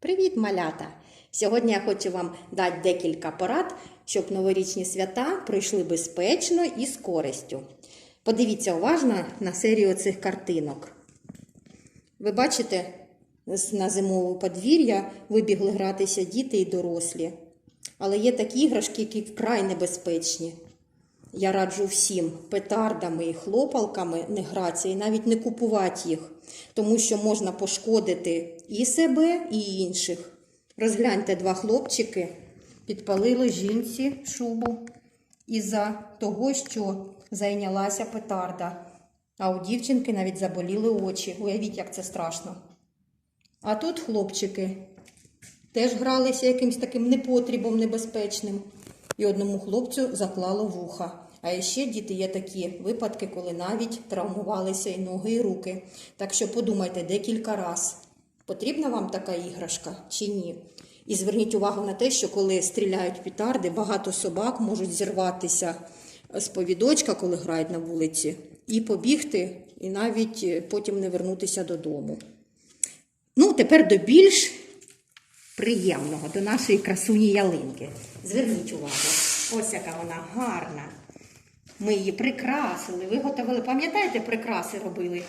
Привіт, малята! Сьогодні я хочу вам дати декілька порад, щоб новорічні свята пройшли безпечно і з користю. Подивіться уважно на серію цих картинок. Ви бачите, на зимове подвір'я вибігли гратися діти і дорослі. Але є такі іграшки, які вкрай небезпечні. Я раджу всім петардами і хлопалками не гратися і навіть не купувати їх, тому що можна пошкодити і себе, і інших. Розгляньте, два хлопчики підпалили жінці шубу із-за того, що зайнялася петарда. А у дівчинки навіть заболіли очі. Уявіть, як це страшно. А тут хлопчики теж гралися якимось таким непотрібом небезпечним. І одному хлопцю заклало вуха. А ще діти є такі випадки, коли навіть травмувалися і ноги, і руки. Так що подумайте декілька раз, потрібна вам така іграшка чи ні. І зверніть увагу на те, що коли стріляють пітарди, багато собак можуть зірватися з повідочка, коли грають на вулиці, і побігти, і навіть потім не вернутися додому. Ну, тепер до більш приємного, до нашої красуні ялинки. Зверніть увагу, ось яка вона гарна. Ми її прикрасили, виготовили, пам'ятаєте, прикраси робили?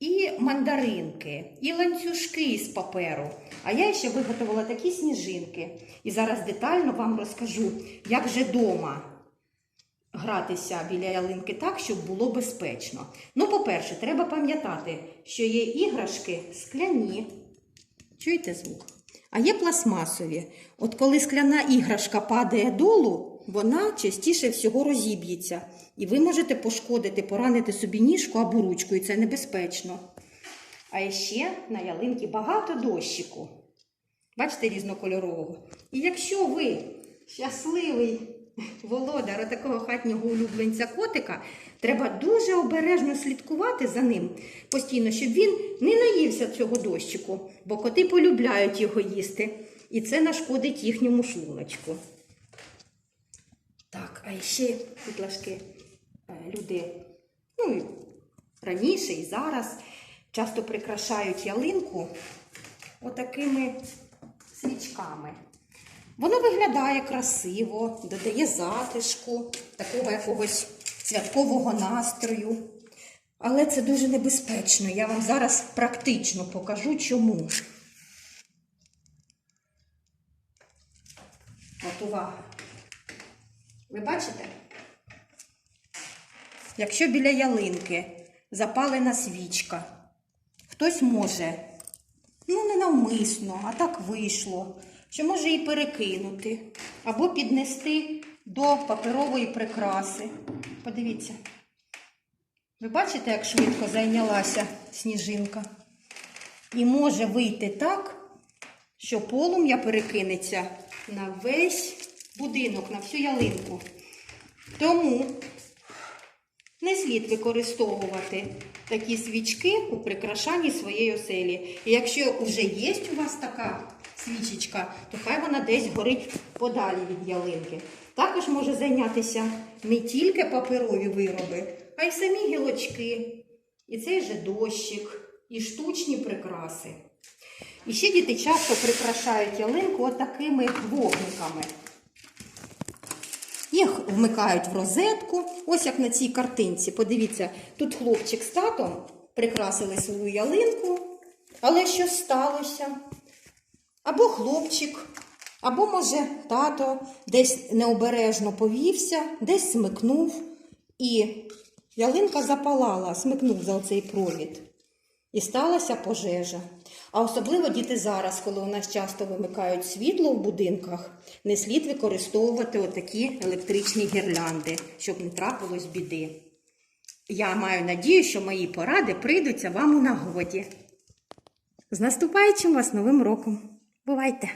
І мандаринки, і ланцюжки з паперу. А я ще виготовила такі сніжинки. І зараз детально вам розкажу, як же дома гратися біля ялинки так, щоб було безпечно. Ну, по-перше, треба пам'ятати, що є іграшки скляні. Чуєте звук? А є пластмасові. От коли скляна іграшка падає долу, вона частіше всього розіб'ється. І ви можете пошкодити, поранити собі ніжку або ручку, і це небезпечно. А ще на ялинці багато дощику. Бачите, різнокольорового. І якщо ви щасливий володар такого хатнього улюбленця котика, треба дуже обережно слідкувати за ним постійно, щоб він не наївся цього дощику, бо коти полюбляють його їсти. І це нашкодить їхньому шлуночку. Так, а ще підлашки е, люди, ну і раніше і зараз часто прикрашають ялинку отакими свічками. Воно виглядає красиво, додає затишку, такого якогось святкового настрою. Але це дуже небезпечно. Я вам зараз практично покажу, чому. От увага. Ви бачите? Якщо біля ялинки запалена свічка, хтось може, ну не навмисно, а так вийшло, що може її перекинути або піднести до паперової прикраси. Подивіться. Ви бачите, як швидко зайнялася сніжинка? І може вийти так, що полум'я перекинеться на весь будинок, на всю ялинку. Тому не слід використовувати такі свічки у прикрашанні своєї оселі. І якщо вже є у вас така свічечка, то хай вона десь горить подалі від ялинки. Також може зайнятися не тільки паперові вироби, а й самі гілочки, і цей же дощик, і штучні прикраси. І ще діти часто прикрашають ялинку отакими вогниками. Їх вмикають в розетку, ось як на цій картинці. Подивіться, тут хлопчик з татом прикрасили свою ялинку, але що сталося? Або хлопчик, або, може, тато десь необережно повівся, десь смикнув, і ялинка запалала, смикнув за цей провід. І сталася пожежа. А особливо діти зараз, коли у нас часто вимикають світло в будинках, не слід використовувати отакі електричні гірлянди, щоб не трапилось біди. Я маю надію, що мої поради прийдуться вам у нагоді. З наступаючим вас новим роком! Бувайте!